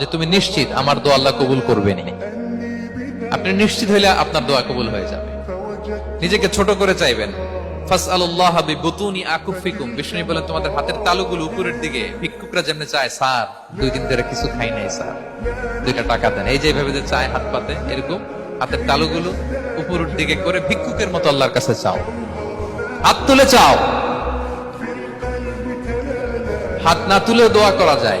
যে তুমি নিশ্চিত আমার দোয়া আল্লাহ কবুল করবে নি। আপনি নিশ্চিত হইলে আপনার দোয়া কবুল হয়ে যাবে। নিজেকে ছোট করে চাইবেন। হাতের তালুগুলো উপরের দিকে করে ভিক্ষুকের মতো আল্লাহর কাছে চাও। হাত তুলে চাও। হাত না তুলেও দোয়া করা যায়।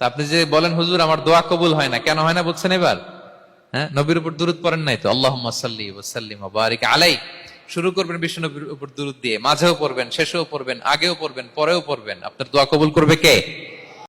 তা আপনি যে বলেন, হুজুর, আমার দোয়া কবুল হয় না। কেন হয় না বলছেন এবার? হ্যাঁ? নবীর উপর দূরত পড়েন নাই তো? আল্লাহ সাল্লিম আলাই শুরু করবেন বিশ্ব নবীর উপর দূরত দিয়ে। মাঝেও পড়বেন, শেষেও পড়বেন, আগেও পড়বেন, পরেও পড়বেন। আপনার দোয়া কবুল করবে কে?